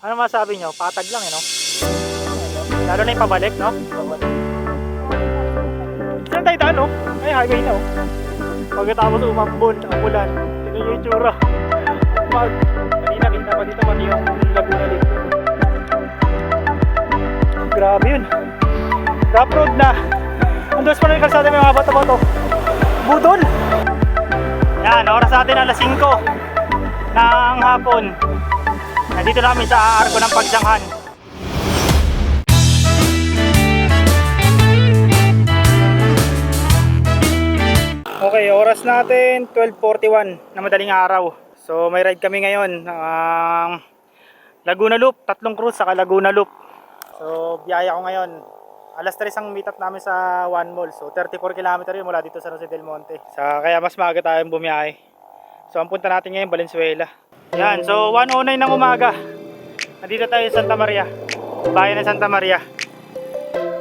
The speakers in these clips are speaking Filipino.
Ano masabi nyo? Patag lang eh, no? Lalo na yung pabalik, no? Saan tayo daan, no? Ay, highway na, oh. Pagkatapos umambon, ang ulan. Nyo yung tsura. Mag, kanina kita pa dito pati yung Laguna dito. Grabe yun. Rough road na. Andos pa na yung kalsada may mga bato-bato. Budol! Yan, oras natin alas 5 ng hapon. Nandito na kami sa Arko ng Pagsanghan. Okay, oras natin 12.41 na madaling araw. So may ride kami ngayon ng Laguna Loop, tatlong cruise sa Laguna Loop. So biyaya ko ngayon. Alas 3 ang meet up namin sa One Mall. So 34 km yun mula dito sa Jose del Monte. Sa, kaya mas maaga tayong bumiyahe. So ang punta natin ngayon Valenzuela. Yan, so 1.09 ng umaga. Nandito tayo sa Santa Maria. Bayan ng Santa Maria.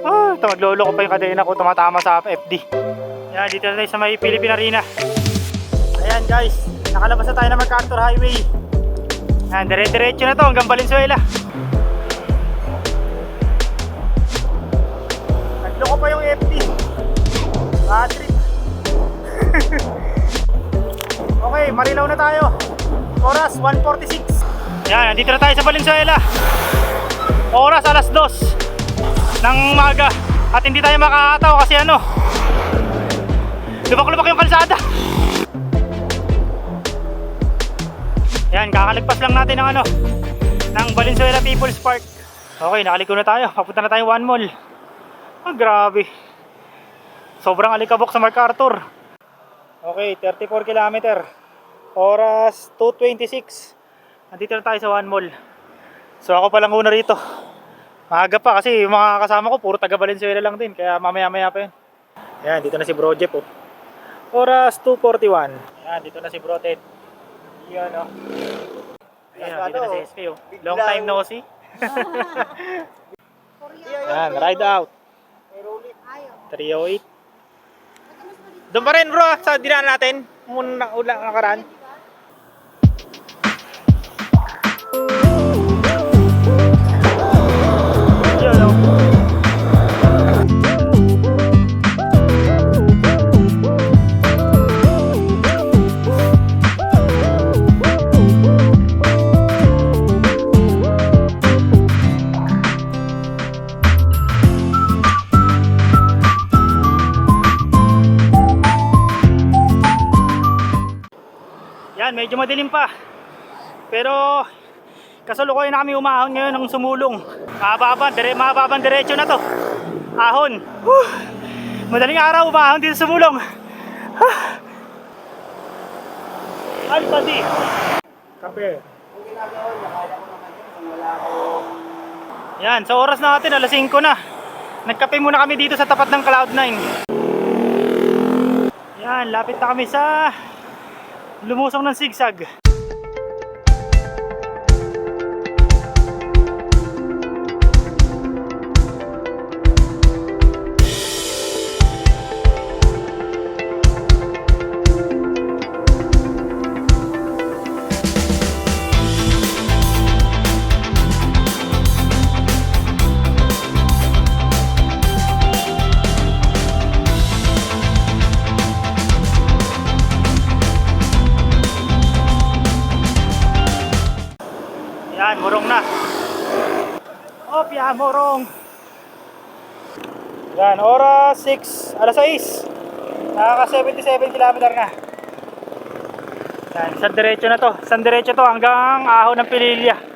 Ah, ito maglolo ko pa yung kadena ko tumatama sa FD. Yan, dito na tayo sa may Philippine Arena. Ayan guys, nakalabas na tayo ng MacArthur Highway. Yan, dire-diretso na to hanggang Valenzuela. Nagloko pa yung FD. Trip. okay, marilaw na tayo. Oras 1.46. Yan, nandito na tayo sa Valenzuela. Oras alas 2 ng umaga. At hindi tayo makakataw kasi ano, Lubak-lubak yung kalsada. Yan, kakalagpas lang natin ng ano, ng Valenzuela People's Park. Okay, nakaliko na tayo. Papunta na tayo One Mall. Ah, grabe. Sobrang alikabok sa MacArthur. Okay, 34 km. Oras 2.26. Nandito na tayo sa One Mall. So ako pa lang una rito. Maaga pa kasi yung mga kasama ko puro taga Valenzuela lang din. Kaya mamaya-maya pa yun. Yan, dito na si Bro Jeff oh. Oras 2.41. Yan, dito na si Bro Ted. Yan oh. Ayan, oh, dito na si SK oh. Long time no see. Yan, ride out. 308. Doon pa rin bro, sa dinaan natin. Muna ulang nakaraan. Madilim pa. Pero kasulukuyan na kami umahon ngayon ng sumulong. Mababa, dire, mababang diretso na to. Ahon. Whew. Madaling araw umahon dito sumulong. Alpha D. Kape. Yan, sa oras natin, alas 5 na. Nagkape muna kami dito sa tapat ng Cloud9. Yan, lapit na kami sa lumusong ng sigsag. 6, alas 6. Nakaka 77 km na. Yan, isang diretso na to. Isang diretso to hanggang ahon ng Pililya.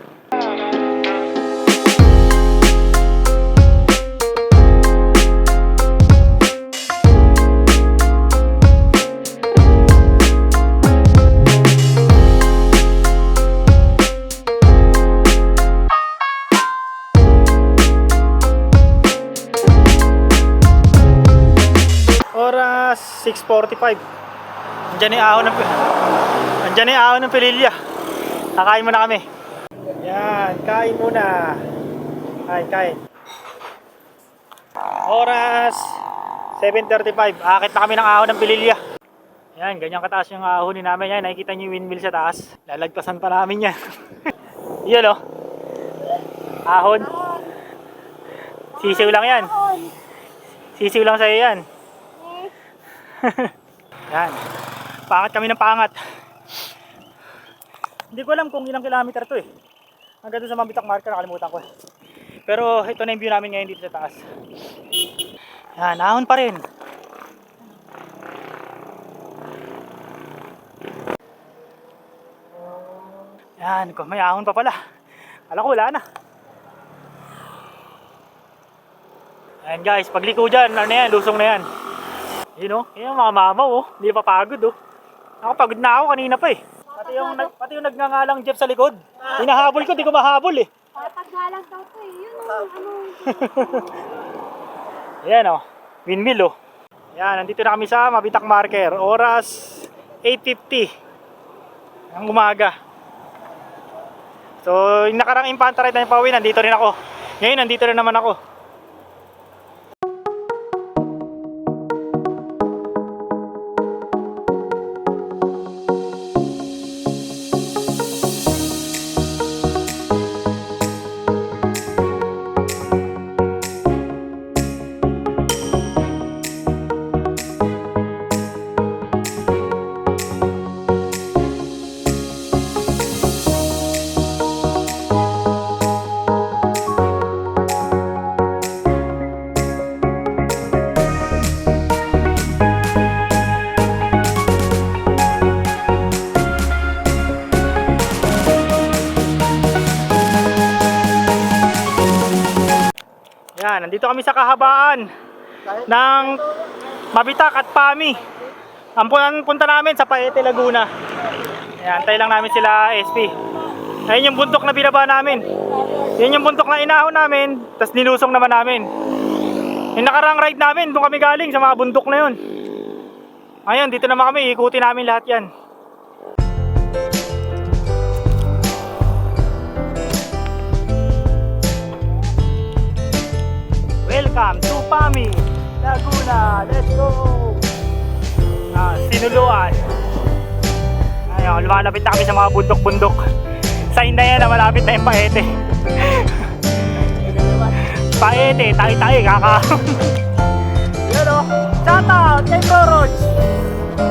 6.45. Andiyan yung ahon ng Andiyan yung ahon ng Pililya. Kakain muna kami. Yan, kain muna. Kain, kain. Oras 7.35. Akit na kami ng ahon ng Pililya. Yan, ganyan kataas yung ahonin namin. Yan, nakikita niyo yung windmill sa taas. Lalagpasan pa namin yan. yan oh. Ahon. Sisiw lang yan. Sisiw lang sa'yo yan. Yan. Pangat kami ng pangat. Hindi ko alam kung ilang kilometer to eh. Hanggang doon sa Mabitak Marker, nakalimutan ko. eh. Pero ito na yung view namin ngayon dito sa taas. Yan, ahon pa rin. Yan, may ahon pa pala. Alam ko wala na. Ayan guys, pagliko dyan, ano na yan, lusong na yan. Yun oh, yun mga mamaw oh, hindi pa pagod oh. Ako pagod na ako kanina pa eh. Pati yung, nag, pati yung nagngangalang Jeff sa likod. Hinahabol ko, di ko mahabol eh. Papaglalag daw to eh. Yun ang ano. Ayan oh, windmill oh. Yan, nandito na kami sa Mabitak Marker. Oras 8.50 ng umaga. So, yung nakarang infantry na yung pauwi, nandito rin ako. Ngayon, nandito rin naman ako. Kami sa kahabaan ng Mabitak at Pami. Ang pun- punta namin sa Paete, Laguna. Yan, antay lang namin sila SP. Ayun yung bundok na binaba namin. Yun yung bundok na inahon namin, tapos nilusong naman namin. Yung nakarang ride namin, doon kami galing sa mga bundok na yun. Ayun, dito naman kami, ikutin namin lahat yan. Welcome to Pami, Laguna. Let's go! Ah, sinuluan. Ayun, lumalapit na kami sa mga bundok-bundok. Sign na yan na malapit na yung paete. paete, tayo-tayo, kaka. Yun o, shout out kay Roach.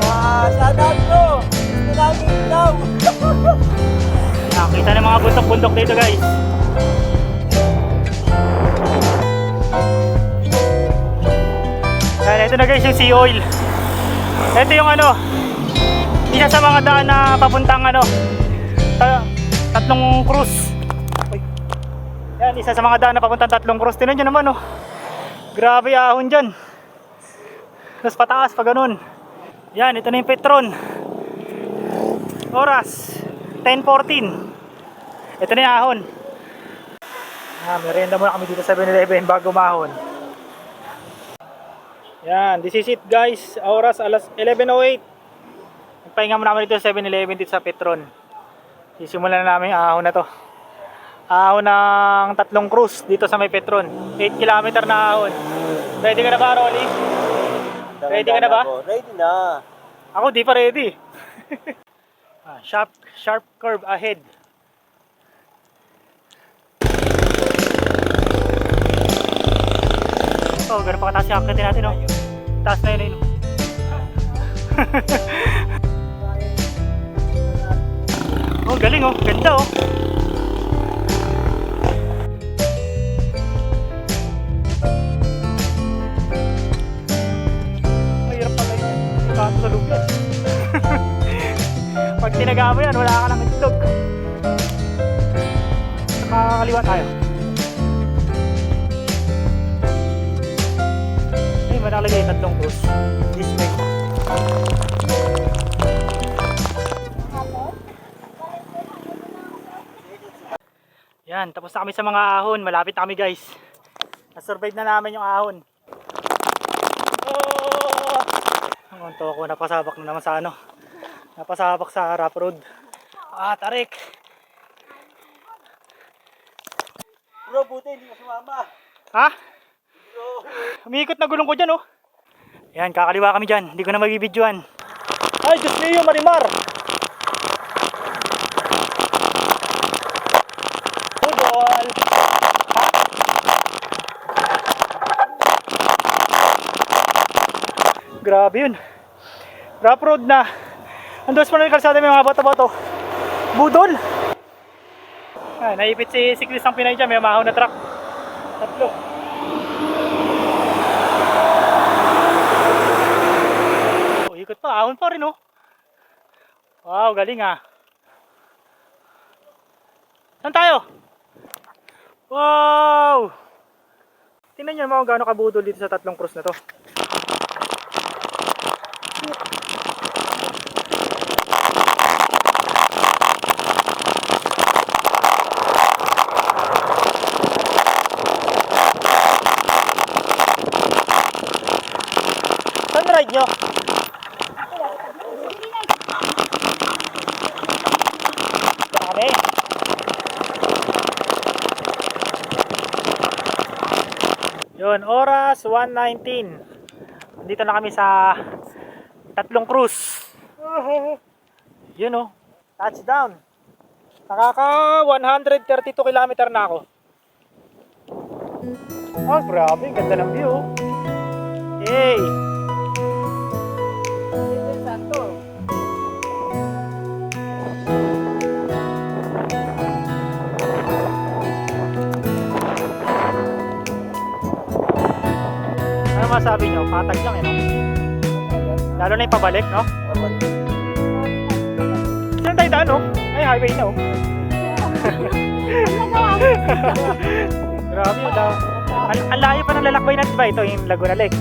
Ah, shout out namin ikaw! Nakita ng mga bundok-bundok dito guys. Ito na guys yung sea oil. Ito yung ano, isa sa mga daan na papuntang ano, ta- tatlong cruise. Uy. Yan, isa sa mga daan na papuntang tatlong cruise. Tinan nyo naman oh. Grabe ahon dyan. Tapos pataas pa ganun. Yan, ito na yung Petron. Oras, 10.14. Ito na yung ahon. Ah, merienda muna kami dito sa 7-Eleven bago mahon. Yan, this is it guys. Oras alas 11.08. Nagpahinga muna kami dito sa 7-Eleven dito sa Petron. Sisimulan na namin ahon na to. Ahon ng tatlong cruise dito sa may Petron. 8 kilometer na ahon. Ready ka na ba, Rolly? Ready ka na ba? Ready na! Ako di pa ready. ah, sharp sharp curve ahead. Oh, ganun pa kataas yung akitin natin, oh. Taas na yun, yun. oh, galing, oh. Ganda, oh. Mahirap pala yun. Kato sa yan. Pag tinaga yan, wala ka ng itlog. Makakaliwa tayo. Ay, manalagay yung tatlong cruise. This way. Yan, tapos na kami sa mga ahon. Malapit na kami guys. Na-survive na namin yung ahon. Oh! Ang unto ako, napasabak na naman sa ano. Napasabak sa rough road. Ah, tarik. Bro, buti hindi ka sumama! Ha? Umiikot na gulong ko dyan, oh. Yan, kakaliwa kami dyan. Hindi ko na magibidyoan. Ay, Diyos niyo, marimar! Budol! Ha? Grabe yun. Rough road na. Andos pa na yung kalsada may mga bato-bato. Budol! Ah, naipit si Siklis ng Pinay dyan. May mahaw na truck. Tatlo. Ahon pa rin oh. Wow, galing ah. Saan tayo? Wow! Tingnan nyo mga gaano kabudol dito sa tatlong cross na to. Saan ride nyo? Saan kami? Yun, oras 1.19. Dito na kami sa tatlong cruise. Yun oh, touchdown. Nakaka 132 kilometer na ako. Oh, grabe, ganda ng view. Yay! Ano masabi nyo? Patag lang eh, no? Lalo na yung pabalik, no? Saan tayo daan, no? Ay, highway na, oh. Grabe yun, daw. Ang, layo pa ng lalakbay natin ba? Ito, yung Laguna Lake.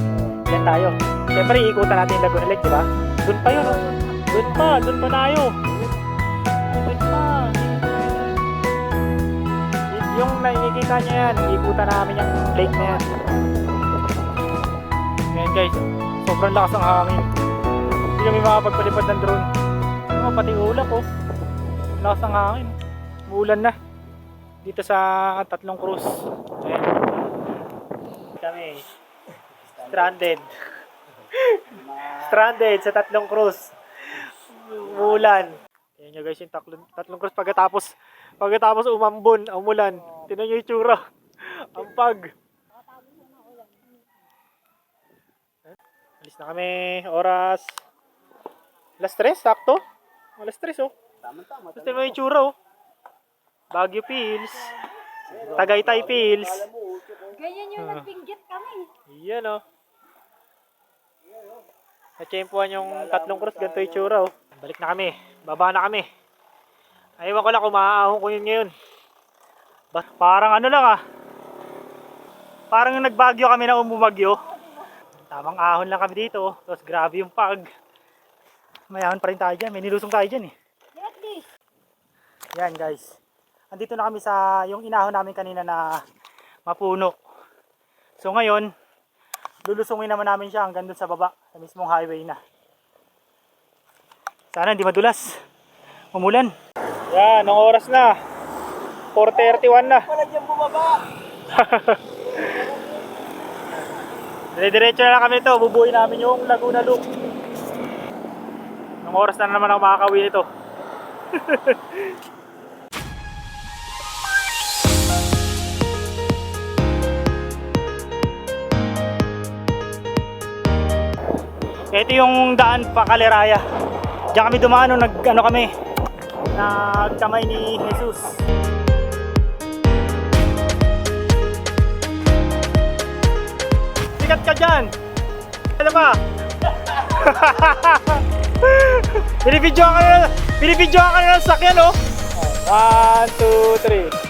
Yan tayo. Siyempre, iikutan natin yung Laguna Lake, di ba? Doon pa yun, oh. Doon pa, doon pa tayo. Doon pa. Yung nakikita nyo yan, iikutan namin yung lake na yan. Ngayon guys, sobrang lakas ng hangin. Hindi kami makapagpalipad ng drone. Ano, pati ulap oh. Lakas ng hangin. Muulan na. Dito sa tatlong cruise. Ayan. Kami. Stranded. Stranded sa tatlong cruise. Umulan. Ayan nyo guys yung tatlong, tatlong cruise pagkatapos pagkatapos umambon, umulan. Tinan nyo yung tsura. Ang pag. Alis na kami. Oras. Alas 3, sakto. Alas 3 oh. Tama-tama. Gusto mo yung tsura oh. Baguio Pills. Tagaytay Pills. Ganyan yung nagpinggit kami. Yan oh. Natsyempuan yung tatlong cross. Ganito yung tsura oh. Balik na kami. Baba na kami. Ayaw ko lang kung maaahon ko yun ngayon. Ba- parang ano lang ah. Parang nagbagyo kami na umubagyo. Tamang ahon lang kami dito. Tapos grabe yung pag. May ahon pa rin tayo dyan. May nilusong tayo dyan eh. Get this. Yan guys. Andito na kami sa yung inahon namin kanina na mapuno. So ngayon, lulusungin naman namin siya hanggang dun sa baba, sa mismong highway na. Sana hindi madulas. Umulan. Yan, ang oras na. 4.31 na. Wala dyan bumaba. Dire-diretso na lang kami ito. Bubuhay namin yung Laguna Loop. Ang oras na naman ako makakauwi nito. Ito yung daan pa Kaleraya. Diyan kami dumaan nung nag ano kami. Nagkamay ni Jesus. Sikat ka dyan! Ano ba? binibidyo ka na, binibidyo ka na ng sakyan, oh! One, two, three.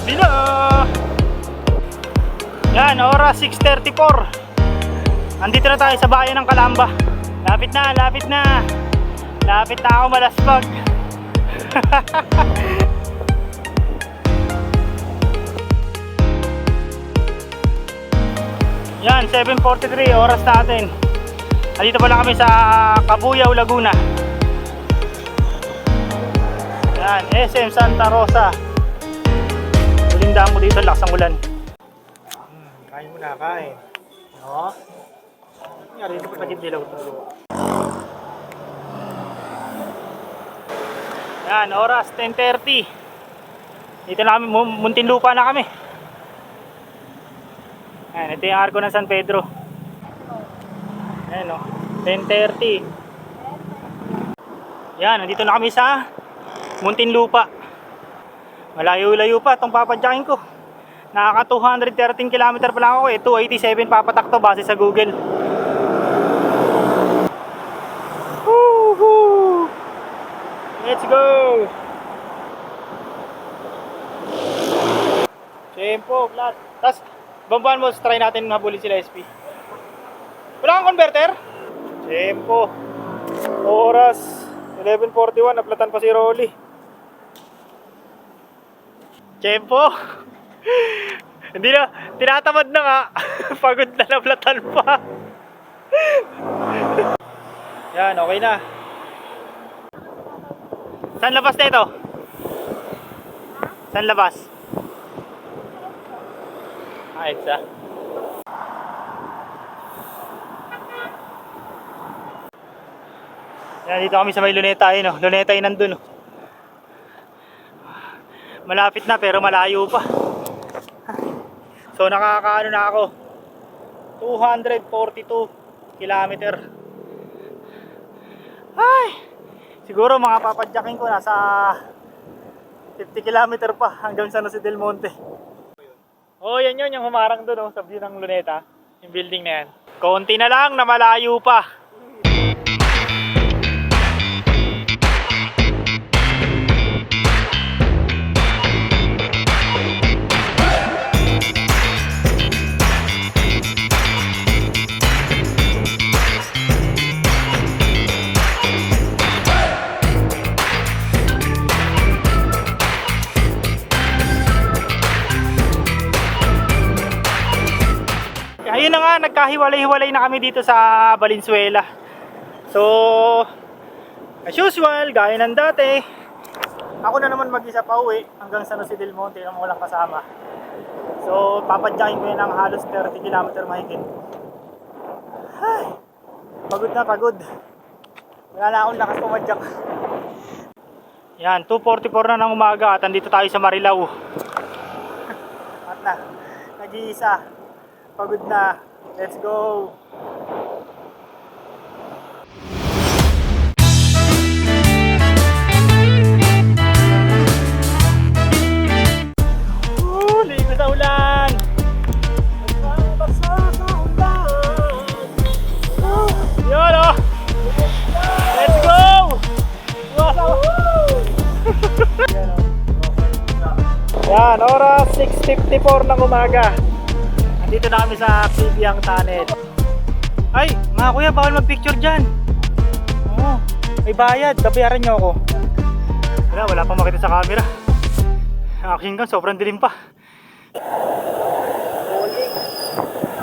Umagabi na! Yan, oras 6.34 Andito na tayo sa bayan ng Kalamba Lapit na, lapit na Lapit na ako malaspag Yan, 7.43 oras natin. Nandito pala kami sa Cabuyao, Laguna. Yan, SM Santa Rosa. Ulindaan mo dito, lakas ng ulan. Hmm, kain mo na, kain. No? Nangyari dito pa dilaw to. Yan, oras 10.30. Dito na kami, Mu- Muntinlupa na kami. Yan, ito yung arko ng San Pedro. Ayan o, 10.30. Yan, nandito na kami sa Muntinlupa. Malayo-layo pa itong papadyakin ko. Nakaka 213 km pa lang ako eh. 287 papatak to base sa Google. Woohoo! Let's go! Tempo, flat. Tapos, bambahan mo, try natin habulin sila SP. Wala kang converter? Tempo. Oras. 11.41, naplatan pa si Rolly. Tempo. Hindi na, tinatamad na nga. Pagod na naplatan pa. Yan, okay na. Saan labas na ito? Saan labas? Ah, EDSA. Yan, dito kami sa may Luneta yun, oh. Luneta yun nandun, oh. Malapit na pero malayo pa. So nakakaano na ako. 242 kilometer. Ay! Siguro mga papadyakin ko nasa 50 kilometer pa hanggang San Jose del Monte. Oh, yan yun, yung humarang doon, oh, sa view ng Luneta. Yung building na yan. Konti na lang na malayo pa. Nagkahiwalay-hiwalay na kami dito sa Valenzuela. So, as usual, gaya ng dati, ako na naman mag-isa pa uwi hanggang San Jose del Monte nang walang kasama. So, papadyakin ko yun ng halos 30 km mahigit. Ay, pagod na pagod. Wala na akong lakas pumadyak. Yan, 2.44 na ng umaga at andito tayo sa Marilao. At na, nag-iisa. Pagod na. Let's go. Oh! Yan, oras 6.54 ng umaga. Andito na kami sa Pibiang Tunnel. Ay, mga kuya, bawal mag-picture dyan. Oo, may bayad. Kabayaran nyo ako. Wala, wala pang makita sa camera. Aking kan, sobrang dilim pa.